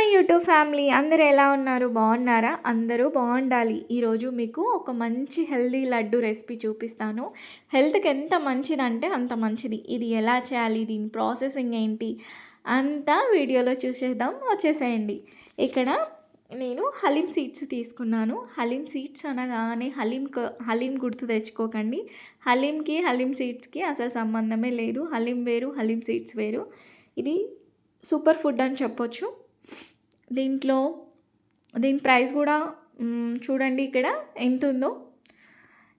My YouTube family అందరు ఎలా ఉన్నారు? బాగున్నారా? అందరూ బాగుండాలి. ఈరోజు మీకు ఒక మంచి హెల్దీ లడ్డు రెసిపీ చూపిస్తాను. హెల్త్కి ఎంత మంచిదంటే అంత మంచిది. ఇది ఎలా చేయాలి? దీని ప్రాసెసింగ్ ఏంటి? అంతా వీడియోలో చూసేద్దాం. వచ్చేసేయండి. ఇక్కడ నేను హలీం సీడ్స్ తీసుకున్నాను. హలీం సీడ్స్ అనగానే హలీం హలీం గుర్తు తెచ్చుకోకండి. హలీంకి హలీం సీడ్స్కి అసలు సంబంధమే లేదు. హలీం వేరు హలీం సీడ్స్ వేరు. ఇది సూపర్ ఫుడ్ అని చెప్పొచ్చు. దీంట్లో దీని ప్రైస్ కూడా చూడండి ఇక్కడ ఎంత ఉందో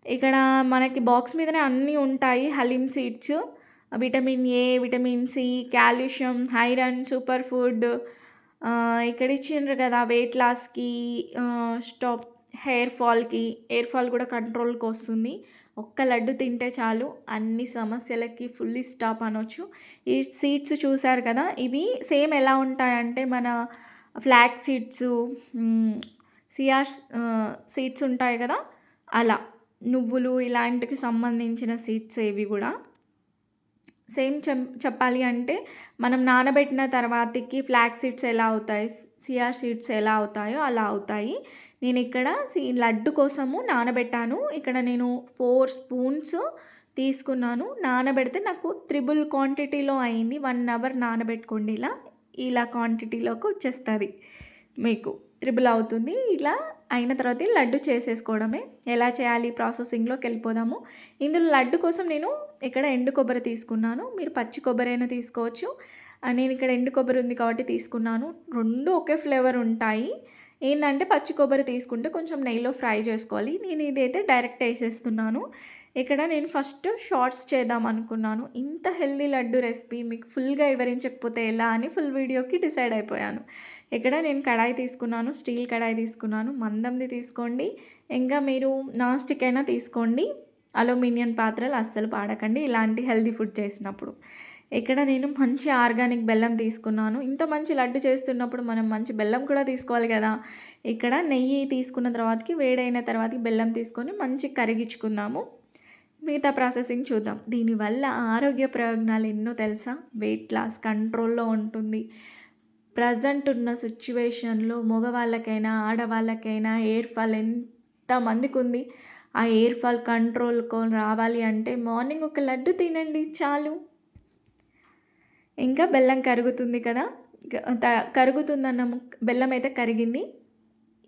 ఇక్కడ మనకి బాక్స్ మీదనే అన్నీ ఉంటాయి halim seeds. Vitamin A vitamin C calcium iron super food. ఇక్కడ ఇచ్చిండ్రు కదా వెయిట్ లాస్కి స్టాప్ హెయిర్ ఫాల్కి హెయిర్ ఫాల్ కూడా కంట్రోల్కి వస్తుంది. ఒక్క లడ్డు తింటే చాలు. అన్ని సమస్యలకి ఫుల్లీ స్టాప్ అనొచ్చు. ఈ సీడ్స్ చూసారు కదా ఇవి సేమ్ ఎలా ఉంటాయంటే మన ఫ్లాగ్ సీడ్స్ సిఆర్ సీడ్స్ ఉంటాయి కదా అలా నువ్వులు ఇలాంటికి సంబంధించిన సీడ్స్ ఇవి కూడా. సేమ్ చెప్పాలి అంటే మనం నానబెట్టిన తర్వాతకి ఫ్లాక్ సీడ్స్ ఎలా అవుతాయి సియా సీడ్స్ ఎలా అవుతాయో అలా అవుతాయి. నేను ఇక్కడ లడ్డు కోసము నానబెట్టాను. ఇక్కడ నేను ఫోర్ స్పూన్స్ తీసుకున్నాను. నానబెడితే నాకు త్రిబుల్ క్వాంటిటీలో అయింది. వన్ అవర్ నానబెట్టుకోండి. ఇలా ఇలా క్వాంటిటీలోకి వచ్చేస్తుంది. మీకు త్రిబుల్ అవుతుంది. ఇలా అయిన తర్వాత లడ్డు చేసేసుకోవడమే. ఎలా చేయాలి? ప్రాసెసింగ్లోకి వెళ్ళిపోదాము. ఇందులో లడ్డు కోసం నేను ఇక్కడ ఎండు కొబ్బరి తీసుకున్నాను. మీరు పచ్చి కొబ్బరి అయినా తీసుకోవచ్చు. నేను ఇక్కడ ఎండు కొబ్బరి ఉంది కాబట్టి తీసుకున్నాను. రెండు ఒకే ఫ్లేవర్ ఉంటాయి. ఏంటంటే పచ్చి కొబ్బరి తీసుకుంటే కొంచెం నెయ్యిలో ఫ్రై చేసుకోవాలి. నేను ఇదైతే డైరెక్ట్ వేసేస్తున్నాను. ఇక్కడ నేను ఫస్ట్ షార్ట్స్ చేద్దాం అనుకున్నాను. ఇంత హెల్దీ లడ్డు రెసిపీ మీకు ఫుల్గా వివరించకపోతే ఎలా అని ఫుల్ వీడియోకి డిసైడ్ అయిపోయాను. ఇక్కడ నేను కడాయి తీసుకున్నాను స్టీల్ కడాయి తీసుకున్నాను మందంది తీసుకోండి. ఇంకా మీరు నాన్ స్టిక్ అయినా తీసుకోండి. అలూమినియం పాత్రలు అస్సలు పాడకండి ఇలాంటి హెల్దీ ఫుడ్ చేసినప్పుడు. ఇక్కడ నేను మంచి ఆర్గానిక్ బెల్లం తీసుకున్నాను. ఇంత మంచి లడ్డు చేస్తున్నప్పుడు మనం మంచి బెల్లం కూడా తీసుకోవాలి కదా. ఇక్కడ నెయ్యి తీసుకున్న తర్వాతకి వేడైన తర్వాతకి బెల్లం తీసుకొని మంచి కరిగించుకుందాము. మిగతా ప్రాసెసింగ్ చూద్దాం. దీనివల్ల ఆరోగ్య ప్రయోజనాలు ఎన్నో తెలుసా? వెయిట్ లాస్ కంట్రోల్లో ఉంటుంది. ప్రజెంట్ ఉన్న సిచ్యువేషన్లో మగవాళ్ళకైనా ఆడవాళ్ళకైనా ఎయిర్ ఫాల్ ఎంతమందికి ఉంది ఆ ఎయిర్ ఫాల్ కంట్రోల్కో రావాలి అంటే మార్నింగ్ ఒక లడ్డు తినండి చాలు. ఇంకా బెల్లం కరుగుతుంది కదా? కరుగుతుందన్న బెల్లం అయితే కరిగింది.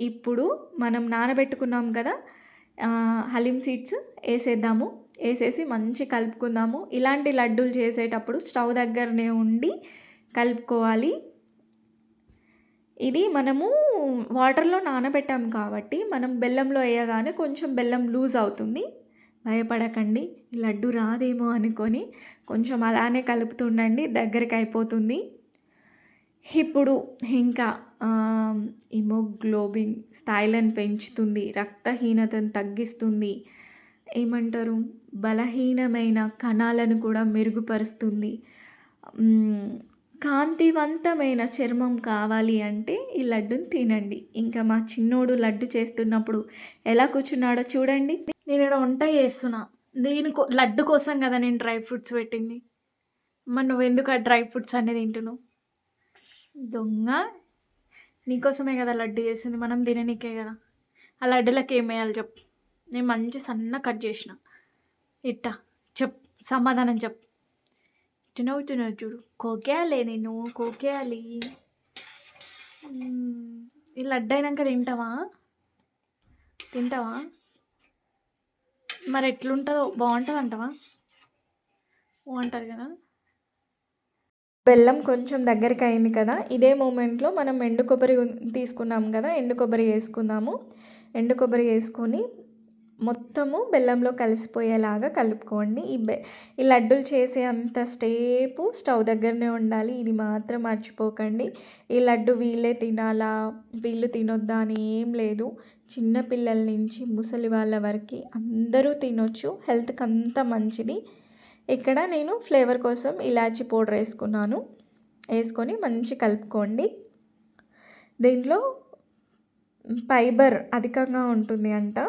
ఇప్పుడు మనం నానబెట్టుకున్నాం కదా? హలీం సీడ్స్ వేసేద్దాము. వేసేసి మంచి కలుపుకుందాము. ఇలాంటి లడ్డూలు చేసేటప్పుడు స్టవ్ దగ్గరనే ఉండి కలుపుకోవాలి. ఇది మనము వాటర్లో నానబెట్టాం కాబట్టి మనం బెల్లంలో వేయగానే కొంచెం బెల్లం లూజ్ అవుతుంది. భయపడకండి లడ్డు రాదేమో అనుకొని కొంచెం అలానే కలుపుతుండండి దగ్గరికి అయిపోతుంది. ఇప్పుడు ఇంకా హిమోగ్లోబిన్ స్థాయిలను పెంచుతుంది రక్తహీనతను తగ్గిస్తుంది. ఏమంటారు? బలహీనమైన కణాలను కూడా మెరుగుపరుస్తుంది. కాంతివంతమైన చర్మం కావాలి అంటే ఈ లడ్డుని తినండి. ఇంకా మా చిన్నోడు లడ్డు చేస్తున్నప్పుడు ఎలా కూర్చున్నాడో చూడండి. నేను ఇక్కడ వంట చేస్తున్నా. దీని లడ్డు కోసం కదా నేను డ్రై ఫ్రూట్స్ పెట్టింది. మరి నువ్వెందుకు ఆ డ్రై ఫ్రూట్స్ అనేది తింటున్నావు? దొంగ. నీకోసమే కదా లడ్డు చేసింది. మనం తిననీకే కదా. ఆ లడ్డులకు ఏం వేయాలి చెప్పు. నేను మంచి సన్న కట్ చేసిన. ఇట్టా. చెప్ సమాధానం చెప్పు. నవ్వుతున్నావు చూడు. కోకేయాలి నేను కోకేయాలి. ఈ లడ్డు అయినాక తింటావా? తింటావా? మరి ఎట్లుంటుందో బాగుంటుంది అంటావా? బాగుంటుంది కదా? బెల్లం కొంచెం దగ్గరికి అయింది కదా. ఇదే మూమెంట్లో మనం ఎండు కొబ్బరి తీసుకున్నాం కదా ఎండు కొబ్బరి వేసుకుందాము. ఎండు కొబ్బరి వేసుకొని మొత్తము బెల్లంలో కలిసిపోయేలాగా కలుపుకోండి. ఈ బె ఈ లడ్డూలు చేసే అంత స్టేపు స్టవ్ దగ్గరనే ఉండాలి. ఇది మాత్రం మర్చిపోకండి. ఈ లడ్డు వీళ్ళే తినాలా? వీళ్ళు తినొద్దా అని ఏం లేదు. చిన్నపిల్లల నుంచి ముసలి వాళ్ళ వరకు అందరూ తినొచ్చు. హెల్త్కి అంత మంచిది. ఇక్కడ నేను ఫ్లేవర్ కోసం ఇలాచి పౌడర్ వేసుకున్నాను. వేసుకొని మంచి కలుపుకోండి. దీంట్లో ఫైబర్ అధికంగా ఉంటుంది అంట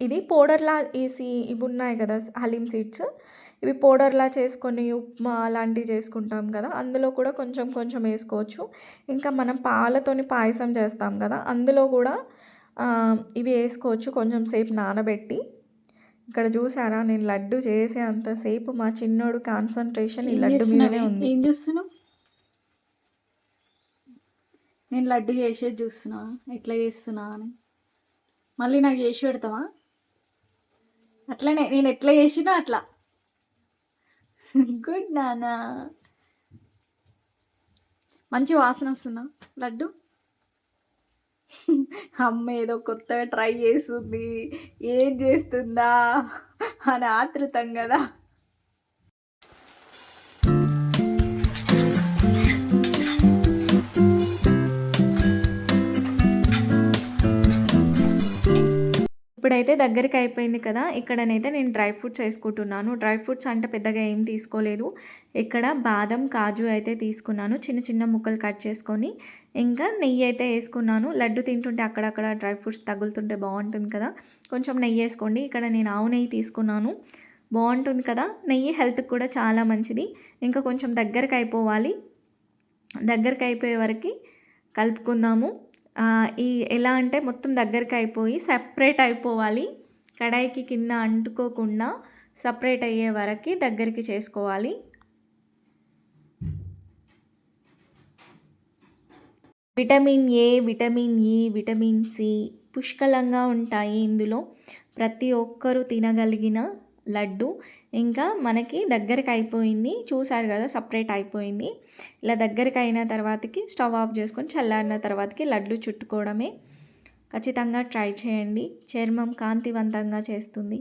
ఇది పౌడర్లా వేసి ఇవి ఉన్నాయి కదా హలీం సీడ్స్. ఇవి పౌడర్లా చేసుకొని ఉప్మా అలాంటివి చేసుకుంటాం కదా అందులో కూడా కొంచెం కొంచెం వేసుకోవచ్చు. ఇంకా మనం పాలతోని పాయసం చేస్తాం కదా అందులో కూడా ఇవి వేసుకోవచ్చు కొంచెం సేపు నానబెట్టి. ఇక్కడ చూసారా నేను లడ్డు చేసే అంతసేపు మా చిన్నోడు కాన్సన్ట్రేషన్ ఈ లడ్డు మీదనే ఉంది. ఏం చూస్తున్నావు? నేను లడ్డు చేసేది చూస్తున్నా ఎట్లా చేస్తున్నా అని. మళ్ళీ నాకు చేసి పెడతావా? అట్లనే నేను ఎట్లా చేసినా అట్లా. గుడ్ నానా మంచి వాసన వస్తుందా? లడ్డు? అమ్మ ఏదో కొత్తగా ట్రై చేస్తుంది. ఏం చేస్తుందా? అని ఆతృతం కదా. ఇప్పుడైతే దగ్గరికి అయిపోయింది కదా ఇక్కడనైతే నేను డ్రై ఫ్రూట్స్ వేసుకుంటున్నాను. డ్రై ఫ్రూట్స్ అంటే పెద్దగా ఏం తీసుకోలేదు. ఇక్కడ బాదం కాజు అయితే తీసుకున్నాను. చిన్న చిన్న ముక్కలు కట్ చేసుకొని ఇంకా నెయ్యి అయితే వేసుకున్నాను. లడ్డు తింటుంటే అక్కడక్కడ డ్రై ఫ్రూట్స్ తగులుతుంటే బాగుంటుంది కదా. కొంచెం నెయ్యి వేసుకోండి. ఇక్కడ నేను ఆవు నెయ్యి తీసుకున్నాను. బాగుంటుంది కదా. నెయ్యి హెల్త్కి కూడా చాలా మంచిది. ఇంకా కొంచెం దగ్గరకు అయిపోవాలి. దగ్గరకు అయిపోయే వరకు కలుపుకుందాము. ఈ ఎలా అంటే మొత్తం దగ్గరికి అయిపోయి సపరేట్ అయిపోవాలి. కడాయికి కింద అంటుకోకుండా సపరేట్ అయ్యే వరకు దగ్గరికి చేసుకోవాలి. Vitamin A vitamin E vitamin C పుష్కలంగా ఉంటాయి ఇందులో. ప్రతి ఒక్కరూ తినగలిగిన లడ్డు. ఇంకా మనకి దగ్గరికి అయిపోయింది చూసారు కదా సపరేట్ అయిపోయింది. ఇలా దగ్గరికి అయిన తర్వాతకి స్టవ్ ఆఫ్ చేసుకొని చల్లారిన తర్వాతకి లడ్డు చుట్టుకోవడమే. ఖచ్చితంగా ట్రై చేయండి. చర్మం కాంతివంతంగా చేస్తుంది.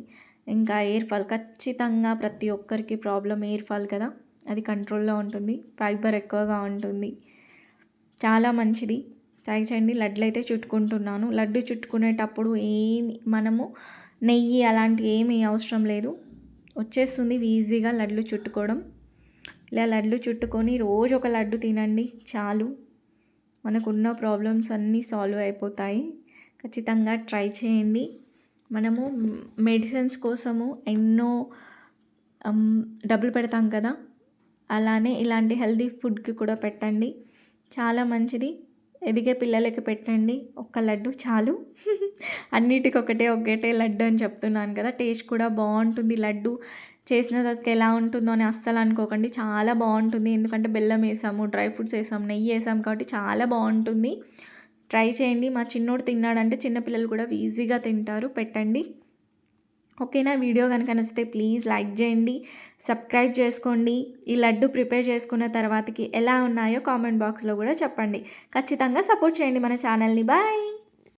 ఇంకా ఎయిర్ ఫాల్ ఖచ్చితంగా ప్రతి ఒక్కరికి ప్రాబ్లం ఎయిర్ ఫాల్ కదా. అది కంట్రోల్లో ఉంటుంది. ఫైబర్ ఎక్కువగా ఉంటుంది. చాలా మంచిది. ట్రై చేయండి లడ్లు అయితే చుట్టుకుంటున్నాను. లడ్డు చుట్టుకునేటప్పుడు ఏమి మనము నెయ్యి అలాంటివి ఏమీ అవసరం లేదు. వచ్చేస్తుంది ఈజీగా లడ్లు చుట్టుకోవడం. ఇలా లడ్లు చుట్టుకొని రోజు ఒక లడ్డు తినండి. చాలు. మనకున్న ప్రాబ్లమ్స్ అన్నీ సాల్వ్ అయిపోతాయి. ఖచ్చితంగా ట్రై చేయండి. మనము మెడిసిన్స్ కోసము ఎన్నో డబ్బులు పెడతాం కదా. అలానే ఇలాంటి హెల్దీ ఫుడ్కి కూడా పెట్టండి. చాలా మంచిది. ఎదిగే పిల్లలకి పెట్టండి. ఒక్క లడ్డు చాలు. అన్నిటికి ఒకటే ఒకటే లడ్డు అని చెప్తున్నాను కదా. టేస్ట్ కూడా బాగుంటుంది. లడ్డు చేసిన తర్వాత ఎలా ఉంటుందో అని అస్సలు అనుకోకండి. చాలా బాగుంటుంది. ఎందుకంటే బెల్లం వేసాము డ్రై ఫ్రూట్స్ వేసాము నెయ్యి వేసాము కాబట్టి చాలా బాగుంటుంది. ట్రై చేయండి. మా చిన్నోడు తిన్నాడంటే చిన్నపిల్లలు కూడా ఈజీగా తింటారు. పెట్టండి. ఓకేనా? వీడియో కనుక నచ్చితే ప్లీజ్ లైక్ చేయండి సబ్స్క్రైబ్ చేసుకోండి. ఈ లడ్డు ప్రిపేర్ చేసుకున్న తర్వాతకి ఎలా ఉన్నాయో కామెంట్ బాక్స్లో కూడా చెప్పండి. ఖచ్చితంగా సపోర్ట్ చేయండి మన ఛానల్ని. బాయ్!